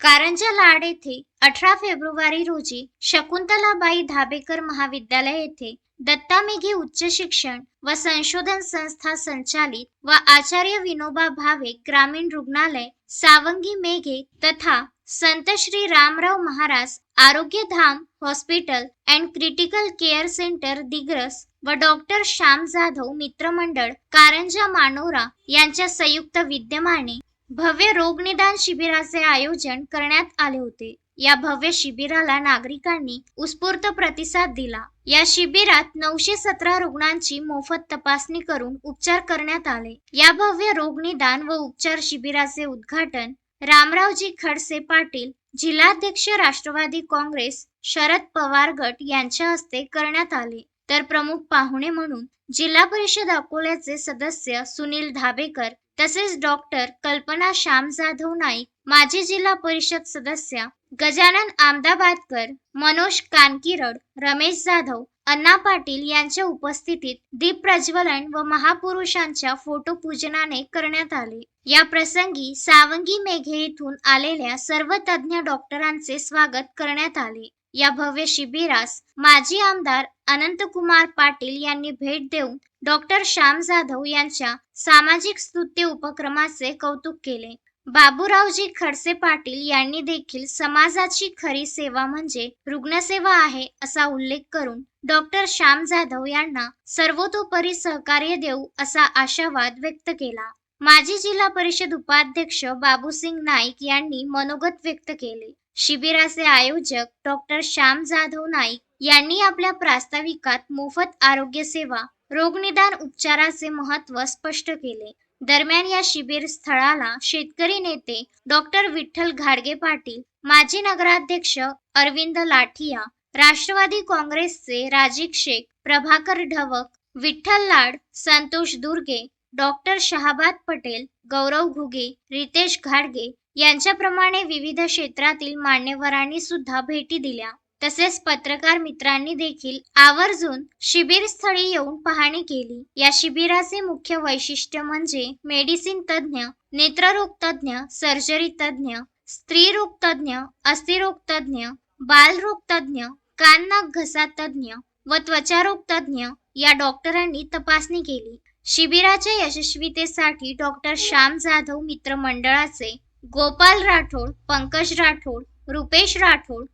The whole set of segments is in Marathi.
कारंजा लाड येथे अठरा फेब्रुवारी रोजी शकुंतलाबाई धाबेकर महाविद्यालय येथे दत्ता मेघे उच्च शिक्षण व संशोधन संस्था संचालित व आचार्य विनोबा भावे ग्रामीण रुग्णालय सावंगी मेघे तथा Sant Shri Ramrao Maharaj Arogyadham hospital and critical care centre Digras व डॉक्टर श्याम जाधव मित्रमंडळ कारंजा मानोरा यांच्या संयुक्त विद्यमाने भव्य रोगनिदान शिबिराचे आयोजन करण्यात आले होते. या भव्य शिबिराला नागरिकांनी उत्स्फूर्त प्रतिसाद दिला. या शिबिरात नऊशे सतरा रुग्णांची मोफत तपासणी करून उपचार करण्यात आले. या भव्य रोगनिदान व उपचार शिबिराचे उद्घाटन रामरावजी खडसे पाटील जिल्हाध्यक्ष राष्ट्रवादी काँग्रेस शरद पवार गट यांच्या हस्ते करण्यात आले. तर प्रमुख पाहुणे म्हणून जिल्हा परिषद अकोल्याचे सदस्य सुनील धाबेकर तसेच डॉक्टर कल्पना श्याम जाधव नाईक माजी जिल्हा परिषद सदस्य गजानन आमदाबादकर मनोज कानकिरड रमेश जाधव अण्णा पाटील यांच्या उपस्थितीत दीप प्रज्वलन व महापुरुषांच्या फोटो पूजनाने करण्यात आले. या प्रसंगी सावंगी मेघे येथून आलेल्या सर्व तज्ज्ञ डॉक्टरांचे स्वागत करण्यात आले. या भव्य शिबिरास माजी आमदार अनंतकुमार पाटील यांनी भेट देऊन डॉक्टर श्याम जाधव यांच्या सामाजिक स्तुत्य उपक्रमाचे कौतुक केले. बाबूरावजी खडसे पाटील यांनी देखील समाजाची खरी सेवा म्हणजे रुग्णसेवा आहे असा उल्लेख करून डॉक्टर श्याम जाधव यांना सर्वतोपरी सहकार्य देऊ असा आशावाद व्यक्त केला. माजी जिल्हा परिषद उपाध्यक्ष बाबूसिंग नाईक यांनी मनोगत व्यक्त केले. शिबिराचे आयोजक डॉक्टर श्याम जाधव नाईक यांनी आपल्या प्रास्ताविकात मोफत आरोग्य सेवा रोगनिदान उपचाराचे महत्त्व स्पष्ट केले. दरम्यान या शिबिर स्थळाला शेतकरी नेते डॉक्टर विठ्ठल घाडगे पाटील माजी नगराध्यक्ष अरविंद लाठिया राष्ट्रवादी काँग्रेसचे राजीक शेख प्रभाकर ढवक विठ्ठल लाड संतोष दुर्गे डॉक्टर शहाबाद पटेल गौरव घुगे रितेश घाडगे यांच्याप्रमाणे विविध क्षेत्रातील मान्यवरांनी सुद्धा भेटी दिल्या. तसेच पत्रकार मित्रांनी देखील आवर्जून शिबिर स्थळी येऊन पाहणी केली. या शिबिराचे मुख्य वैशिष्ट्य म्हणजे मेडिसिन तज्ज्ञ नेत्ररोग तज्ज्ञ सर्जरी तज्ज्ञ स्त्रीरोग तज्ज्ञ अस्थिरोग तज्ज्ञ बालरोग तज्ज्ञ कान नाक घसा तज्ज्ञ व त्वचारोग तज्ज्ञ या डॉक्टरांनी तपासणी केली. शिबिराच्या यशस्वीतेसाठी डॉक्टर श्याम जाधव मित्रमंडळाचे गोपाल राठोड पंकज राठोड रुपेश राठोड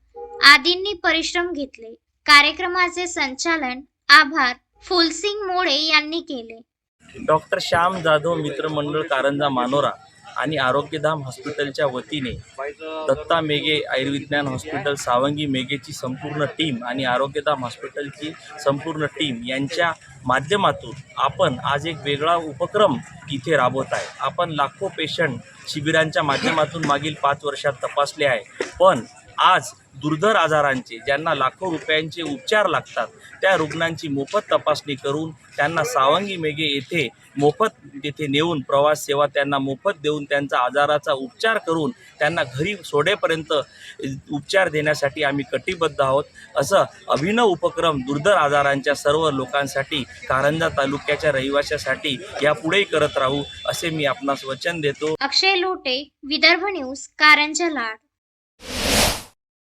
आदींनी परिश्रम घेतले. कार्यक्रमाचे संचालन आभार फुलसिंग मोळे यांनी केले. डॉक्टर श्याम जाधव मित्रमंडळ कारंजा मानोरा आणि आरोग्यधाम हॉस्पिटलच्या वतीने दत्ता मेघे आयुर्विज्ञान हॉस्पिटल सावंगी मेघेची संपूर्ण टीम आणि आरोग्यधाम हॉस्पिटलची संपूर्ण टीम यांच्या माध्यमातून आपण आज एक वेगळा उपक्रम इथे राबवत आहे. आपण लाखो पेशंट शिबिरांच्या माध्यमातून मागील पाच वर्षात तपासले आहे. पण आज दुर्धर आजारांचे ज्यांना लाखो रुपयांचे उपचार लागतात त्या रुग्णांची मोफत तपासणी करून त्यांना सावंगी मेघे येथे मोफत तिथे नेऊन प्रवास सेवा त्यांना मोफत देऊन त्यांचा आजाराचा उपचार करून त्यांना घरी सोडेपर्यंत उपचार देण्यासाठी आम्ही कटिबद्ध आहोत. असं अभिनव उपक्रम दुर्धर आजारांच्या सर्व लोकांसाठी कारंजा तालुक्याच्या रहिवाशासाठी यापुढेही करत राहू असे मी आपणास वचन देतो. अक्षय लोटे विदर्भ न्यूज कारंजा लाड.